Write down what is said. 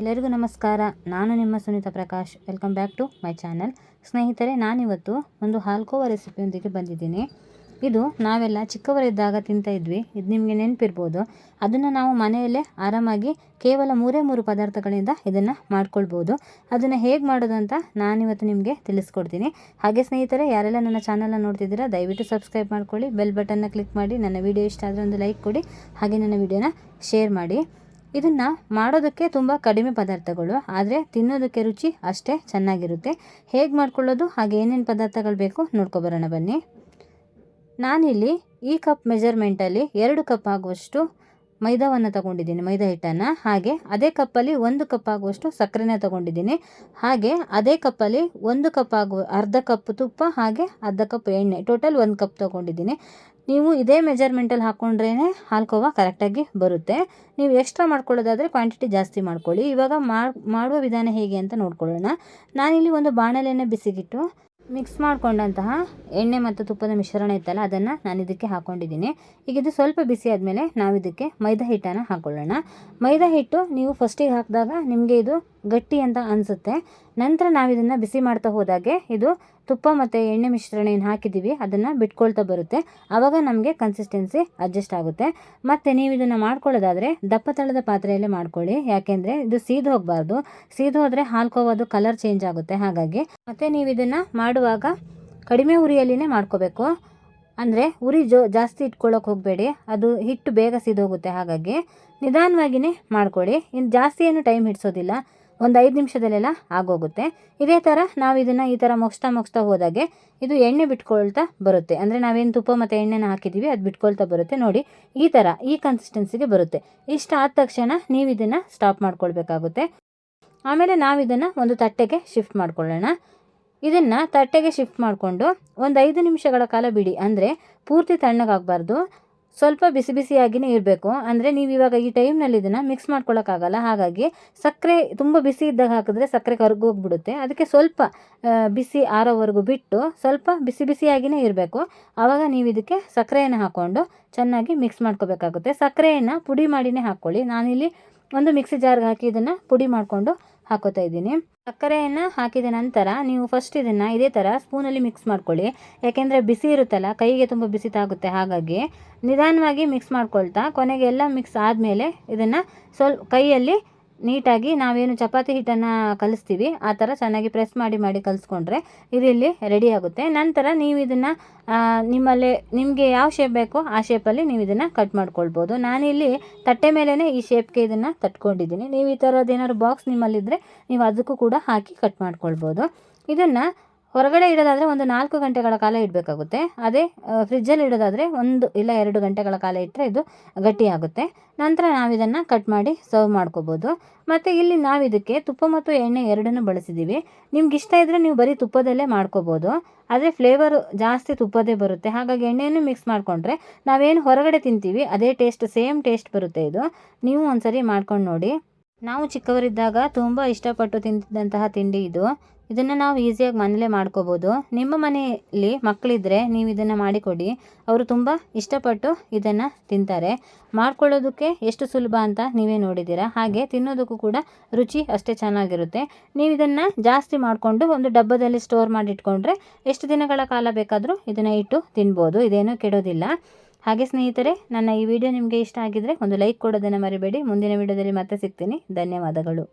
ಎಲ್ಲರಿಗೂ ನಮಸ್ಕಾರ. ನಾನು ನಿಮ್ಮ Sunita Prakash. Welcome back to my channel. ಸ್ನೇಹಿತರೆ, ನಾನಿವತ್ತು ಒಂದು ಹಾಲ್ಕೋವಾ ರೆಸಿಪಿಯೊಂದಿಗೆ ಬಂದಿದ್ದೀನಿ. ಇದು ನಾವೆಲ್ಲ ಚಿಕ್ಕವರಿದ್ದಾಗ ತಿಂತಾ ಇದ್ವಿ. ಇದು ನಿಮಗೆ ನೆನಪಿರ್ಬೋದು. ಅದನ್ನು ನಾವು ಮನೆಯಲ್ಲೇ ಆರಾಮಾಗಿ ಕೇವಲ ಮೂರೇ ಮೂರು ಪದಾರ್ಥಗಳಿಂದ ಇದನ್ನು ಮಾಡ್ಕೊಳ್ಬೋದು. ಅದನ್ನು ಹೇಗೆ ಮಾಡೋದು ಅಂತ ನಾನಿವತ್ತು ನಿಮಗೆ ತಿಳಿಸ್ಕೊಡ್ತೀನಿ. ಹಾಗೆ ಸ್ನೇಹಿತರೆ, ಯಾರೆಲ್ಲ ನನ್ನ ಚಾನಲನ್ನು ನೋಡ್ತಿದ್ದೀರಾ, ದಯವಿಟ್ಟು ಸಬ್ಸ್ಕ್ರೈಬ್ ಮಾಡ್ಕೊಳ್ಳಿ. ಬೆಲ್ ಬಟನ್ನ ಕ್ಲಿಕ್ ಮಾಡಿ. ನನ್ನ ವಿಡಿಯೋ ಇಷ್ಟ ಆದರೆ ಒಂದು ಲೈಕ್ ಕೊಡಿ. ಹಾಗೆ ನನ್ನ ವಿಡಿಯೋನ ಶೇರ್ ಮಾಡಿ. ಇದನ್ನು ಮಾಡೋದಕ್ಕೆ ತುಂಬ ಕಡಿಮೆ ಪದಾರ್ಥಗಳು, ಆದರೆ ತಿನ್ನೋದಕ್ಕೆ ರುಚಿ ಅಷ್ಟೇ ಚೆನ್ನಾಗಿರುತ್ತೆ. ಹೇಗೆ ಮಾಡ್ಕೊಳ್ಳೋದು, ಹಾಗೆ ಏನೇನು ಪದಾರ್ಥಗಳು ಬೇಕು ನೋಡ್ಕೊಬರೋಣ ಬನ್ನಿ. ನಾನಿಲ್ಲಿ ಈ ಕಪ್ ಮೆಜರ್ಮೆಂಟಲ್ಲಿ ಎರಡು ಕಪ್ ಆಗುವಷ್ಟು ಮೈದಾವನ್ನು ತಗೊಂಡಿದ್ದೀನಿ, ಮೈದಾ ಹಿಟ್ಟನ್ನು. ಹಾಗೆ ಅದೇ ಕಪ್ಪಲ್ಲಿ ಒಂದು ಕಪ್ ಆಗುವಷ್ಟು ಸಕ್ಕರೆನ ತಗೊಂಡಿದ್ದೀನಿ. ಹಾಗೆ ಅದೇ ಕಪ್ಪಲ್ಲಿ ಒಂದು ಕಪ್ ಆಗುವ ಅರ್ಧ ಕಪ್ ತುಪ್ಪ, ಹಾಗೆ ಅರ್ಧ ಕಪ್ ಎಣ್ಣೆ, ಟೋಟಲ್ ಒಂದು ಕಪ್ ತೊಗೊಂಡಿದ್ದೀನಿ. ನೀವು ಇದೇ ಮೆಜರ್ಮೆಂಟಲ್ಲಿ ಹಾಕ್ಕೊಂಡ್ರೇ ಹಾಲ್ಕೋವಾ ಕರೆಕ್ಟಾಗಿ ಬರುತ್ತೆ. ನೀವು ಎಕ್ಸ್ಟ್ರಾ ಮಾಡ್ಕೊಳ್ಳೋದಾದರೆ ಕ್ವಾಂಟಿಟಿ ಜಾಸ್ತಿ ಮಾಡ್ಕೊಳ್ಳಿ. ಇವಾಗ ಮಾಡುವ ವಿಧಾನ ಹೇಗೆ ಅಂತ ನೋಡ್ಕೊಳ್ಳೋಣ. ನಾನಿಲ್ಲಿ ಒಂದು ಬಾಣಲೆಯನ್ನು ಬಿಸಿಗಿಟ್ಟು ಮಿಕ್ಸ್ ಮಾಡಿಕೊಂಡಂತಹ ಎಣ್ಣೆ ಮತ್ತು ತುಪ್ಪದ ಮಿಶ್ರಣ ಇತ್ತಲ್ಲ, ಅದನ್ನು ನಾನು ಇದಕ್ಕೆ ಹಾಕ್ಕೊಂಡಿದ್ದೀನಿ ಈಗ ಇದು ಸ್ವಲ್ಪ ಬಿಸಿ ಆದಮೇಲೆ ನಾವು ಇದಕ್ಕೆ ಮೈದಾ ಹಿಟ್ಟನ್ನು ಹಾಕ್ಕೊಳ್ಳೋಣ ಮೈದಾ ಹಿಟ್ಟು ನೀವು ಫಸ್ಟಿಗೆ ಹಾಕಿದಾಗ ನಿಮಗೆ ಇದು ಗಟ್ಟಿ ಅಂತ ಅನಿಸುತ್ತೆ. ನಂತರ ನಾವು ಇದನ್ನು ಬಿಸಿ ಮಾಡ್ತಾ ಹೋದಾಗೆ ಇದು ತುಪ್ಪ ಮತ್ತು ಎಣ್ಣೆ ಮಿಶ್ರಣ ಏನು ಹಾಕಿದ್ದೀವಿ. ಅದನ್ನು ಬಿಟ್ಕೊಳ್ತಾ ಬರುತ್ತೆ. ಆವಾಗ ನಮಗೆ ಕನ್ಸಿಸ್ಟೆನ್ಸಿ ಅಡ್ಜಸ್ಟ್ ಆಗುತ್ತೆ. ಮತ್ತು ನೀವು ಇದನ್ನು ಮಾಡ್ಕೊಳ್ಳೋದಾದರೆ ದಪ್ಪ ತಳದ ಪಾತ್ರೆಯಲ್ಲಿ ಮಾಡ್ಕೊಳ್ಳಿ. ಯಾಕೆಂದರೆ ಇದು ಸೀದು ಹೋಗಬಾರ್ದು. ಸೀದು ಹೋದರೆ ಹಾಲ್ಕೋಬೋದು ಕಲರ್ ಚೇಂಜ್ ಆಗುತ್ತೆ. ಹಾಗಾಗಿ ಮತ್ತು ನೀವು ಇದನ್ನು ಮಾಡುವಾಗ ಕಡಿಮೆ ಉರಿಯಲ್ಲಿನೇ ಮಾಡ್ಕೋಬೇಕು. ಅಂದರೆ ಉರಿ ಜೋ ಜಾಸ್ತಿ ಇಟ್ಕೊಳ್ಳೋಕೆ ಹೋಗಬೇಡಿ. ಅದು ಹಿಟ್ಟು ಬೇಗ ಸಿದೋಗುತ್ತೆ ಹಾಗಾಗಿ ನಿಧಾನವಾಗಿಯೇ ಮಾಡ್ಕೊಳ್ಳಿ. ಇನ್ನು ಜಾಸ್ತಿ ಏನು ಟೈಮ್ ಹಿಡಿಸೋದಿಲ್ಲ. ಒಂದು ಐದು ನಿಮಿಷದಲ್ಲೆಲ್ಲ ಆಗೋಗುತ್ತೆ. ಇದೇ ಥರ ನಾವು ಇದನ್ನು ಈ ಥರ ಮುಗಿಸ್ತಾ ಮುಗಿಸ್ತಾ ಹೋದಾಗೆ ಇದು ಎಣ್ಣೆ ಬಿಟ್ಕೊಳ್ತಾ ಬರುತ್ತೆ. ಅಂದರೆ ನಾವೇನು ತುಪ್ಪ ಮತ್ತು ಎಣ್ಣೆನ ಹಾಕಿದ್ದೀವಿ ಅದು ಬಿಟ್ಕೊಳ್ತಾ ಬರುತ್ತೆ. ನೋಡಿ, ಈ ಥರ ಈ ಕನ್ಸಿಸ್ಟೆನ್ಸಿಗೆ ಬರುತ್ತೆ. ಇಷ್ಟ ಆದ ತಕ್ಷಣ ನೀವು ಇದನ್ನು ಸ್ಟಾಪ್ ಮಾಡ್ಕೊಳ್ಬೇಕಾಗುತ್ತೆ. ಆಮೇಲೆ ನಾವು ಇದನ್ನು ಒಂದು ತಟ್ಟೆಗೆ ಶಿಫ್ಟ್ ಮಾಡ್ಕೊಳ್ಳೋಣ. ಇದನ್ನು ತಟ್ಟೆಗೆ ಶಿಫ್ಟ್ ಮಾಡಿಕೊಂಡು ಒಂದು ಐದು ನಿಮಿಷಗಳ ಕಾಲ ಬಿಡಿ. ಅಂದರೆ ಪೂರ್ತಿ ತಣ್ಣಗಾಗಬಾರ್ದು. ಸ್ವಲ್ಪ ಬಿಸಿ ಬಿಸಿಯಾಗಿಯೇ ಇರಬೇಕು. ಅಂದರೆ ನೀವು ಇವಾಗ ಈ ಟೈಮ್ನಲ್ಲಿ ಇದನ್ನು ಮಿಕ್ಸ್ ಮಾಡ್ಕೊಳ್ಳೋಕ್ಕಾಗಲ್ಲ ಹಾಗಾಗಿ ಸಕ್ಕರೆ ತುಂಬ ಬಿಸಿ ಇದ್ದಾಗ ಹಾಕಿದ್ರೆ ಸಕ್ಕರೆ ಕರ್ಗೋಗ್ಬಿಡುತ್ತೆ ಅದಕ್ಕೆ ಸ್ವಲ್ಪ ಬಿಸಿ ಆರೋವರೆಗೂ ಬಿಟ್ಟು ಸ್ವಲ್ಪ ಬಿಸಿ ಬಿಸಿಯಾಗಿಯೇ ಇರಬೇಕು. ಆವಾಗ ನೀವು ಇದಕ್ಕೆ ಸಕ್ಕರೆಯನ್ನು ಹಾಕ್ಕೊಂಡು ಚೆನ್ನಾಗಿ ಮಿಕ್ಸ್ ಮಾಡ್ಕೋಬೇಕಾಗುತ್ತೆ. ಸಕ್ಕರೆಯನ್ನು ಪುಡಿ ಮಾಡಿನೇ ಹಾಕ್ಕೊಳ್ಳಿ ನಾನಿಲ್ಲಿ ಒಂದು ಮಿಕ್ಸಿ ಜಾರ್ಗೆ ಹಾಕಿ ಇದನ್ನು ಪುಡಿ ಮಾಡಿಕೊಂಡು ಹಾಕೋತಾ ಇದ್ದೀನಿ. ಸಕ್ಕರೆಯನ್ನು ಹಾಕಿದ ನಂತರ ನೀವು ಫಸ್ಟ್ ಇದನ್ನು ಇದೇ ಥರ ಸ್ಪೂನಲ್ಲಿ ಮಿಕ್ಸ್ ಮಾಡ್ಕೊಳ್ಳಿ. ಯಾಕೆಂದರೆ ಬಿಸಿ ಇರುತ್ತಲ್ಲ, ಕೈಗೆ ತುಂಬ ಬಿಸಿ ತಾಗುತ್ತೆ. ಹಾಗಾಗಿ ನಿಧಾನವಾಗಿ ಮಿಕ್ಸ್ ಮಾಡ್ಕೊಳ್ತಾ ಕೊನೆಗೆ ಎಲ್ಲ ಮಿಕ್ಸ್ ಆದಮೇಲೆ ಇದನ್ನು ಸ್ವಲ್ಪ ಕೈಯಲ್ಲಿ ನೀಟಾಗಿ ನಾವೇನು ಚಪಾತಿ ಹಿಟ್ಟನ್ನು ಕಲಿಸ್ತೀವಿ, ಆ ಥರ ಚೆನ್ನಾಗಿ ಪ್ರೆಸ್ ಮಾಡಿ ಮಾಡಿ ಕಲಿಸ್ಕೊಂಡ್ರೆ ಇದಿಲ್ಲಿ ರೆಡಿ ಆಗುತ್ತೆ. ನಂತರ ನೀವು ಇದನ್ನು ನಿಮ್ಮಲ್ಲಿ, ನಿಮಗೆ ಯಾವ ಶೇಪ್ ಬೇಕೋ ಆ ಶೇಪಲ್ಲಿ ನೀವು ಇದನ್ನು ಕಟ್ ಮಾಡ್ಕೊಳ್ಬೋದು. ನಾನಿಲ್ಲಿ ತಟ್ಟೆ ಮೇಲೇ ಈ ಶೇಪ್ಗೆ ಇದನ್ನು ತಟ್ಕೊಂಡಿದ್ದೀನಿ. ನೀವು ಈ ಥರದ್ದು ಏನಾದ್ರು ಬಾಕ್ಸ್ ನಿಮ್ಮಲ್ಲಿದ್ದರೆ ನೀವು ಅದಕ್ಕೂ ಕೂಡ ಹಾಕಿ ಕಟ್ ಮಾಡ್ಕೊಳ್ಬೋದು. ಇದನ್ನು ಹೊರಗಡೆ ಇಡೋದಾದರೆ ಒಂದು ನಾಲ್ಕು ಗಂಟೆಗಳ ಕಾಲ ಇಡಬೇಕಾಗುತ್ತೆ. ಅದೇ ಫ್ರಿಜ್ಜಲ್ಲಿ ಇಡೋದಾದರೆ ಒಂದು ಇಲ್ಲ ಎರಡು ಗಂಟೆಗಳ ಕಾಲ ಇಟ್ಟರೆ ಇದು ಗಟ್ಟಿಯಾಗುತ್ತೆ. ನಂತರ ನಾವು ಇದನ್ನು ಕಟ್ ಮಾಡಿ ಸರ್ವ್ ಮಾಡ್ಕೋಬೋದು. ಮತ್ತು ಇಲ್ಲಿ ನಾವು ಇದಕ್ಕೆ ತುಪ್ಪ ಮತ್ತು ಎಣ್ಣೆ ಎರಡನ್ನೂ ಬಳಸಿದ್ದೀವಿ ನಿಮ್ಗೆ ಇಷ್ಟ ಇದ್ದರೆ ನೀವು ಬರೀ ತುಪ್ಪದಲ್ಲೇ ಮಾಡ್ಕೋಬೋದು. ಆದರೆ ಫ್ಲೇವರು ಜಾಸ್ತಿ ತುಪ್ಪದೇ ಬರುತ್ತೆ. ಹಾಗಾಗಿ ಎಣ್ಣೆಯನ್ನು ಮಿಕ್ಸ್ ಮಾಡಿಕೊಂಡ್ರೆ ನಾವೇನು ಹೊರಗಡೆ ತಿಂತೀವಿ, ಅದೇ ಟೇಸ್ಟ್ ಸೇಮ್ ಟೇಸ್ಟ್ ಬರುತ್ತೆ ಇದು. ನೀವು ಒಂದ್ಸರಿ ಮಾಡ್ಕೊಂಡು ನೋಡಿ. ನಾವು ಚಿಕ್ಕವರಿದ್ದಾಗ ತುಂಬ ಇಷ್ಟಪಟ್ಟು ತಿಂತಿದ್ದಂತಹ ತಿಂಡಿ ಇದು. ಇದನ್ನು ನಾವು ಈಸಿಯಾಗಿ ಮನೇಲೇ ಮಾಡ್ಕೋಬೋದು. ನಿಮ್ಮ ಮನೆಯಲ್ಲಿ ಮಕ್ಕಳಿದ್ರೆ ನೀವು ಇದನ್ನು ಮಾಡಿಕೊಡಿ. ಅವರು ತುಂಬ ಇಷ್ಟಪಟ್ಟು ಇದನ್ನು ತಿಂತಾರೆ. ಮಾಡ್ಕೊಳ್ಳೋದಕ್ಕೆ ಎಷ್ಟು ಸುಲಭ ಅಂತ ನೀವೇ ನೋಡಿದ್ದೀರಾ? ಹಾಗೆ ತಿನ್ನೋದಕ್ಕೂ ಕೂಡ ರುಚಿ ಅಷ್ಟೇ ಚೆನ್ನಾಗಿರುತ್ತೆ. ನೀವು ಇದನ್ನು ಜಾಸ್ತಿ ಮಾಡಿಕೊಂಡು ಒಂದು ಡಬ್ಬದಲ್ಲಿ ಸ್ಟೋರ್ ಮಾಡಿಟ್ಕೊಂಡ್ರೆ ಎಷ್ಟು ದಿನಗಳ ಕಾಲ ಬೇಕಾದರೂ ಇದನ್ನು ಇಟ್ಟು ತಿನ್ಬೋದು. ಇದೇನೂ ಕೆಡೋದಿಲ್ಲ. ಹಾಗೆ ಸ್ನೇಹಿತರೆ, ನನ್ನ ಈ ವಿಡಿಯೋ ನಿಮಗೆ ಇಷ್ಟ ಆಗಿದ್ದರೆ ಒಂದು ಲೈಕ್ ಕೊಡೋದನ್ನು ಮರಿಬೇಡಿ. ಮುಂದಿನ ವಿಡಿಯೋದಲ್ಲಿ ಮತ್ತೆ ಸಿಗ್ತೀನಿ. ಧನ್ಯವಾದಗಳು.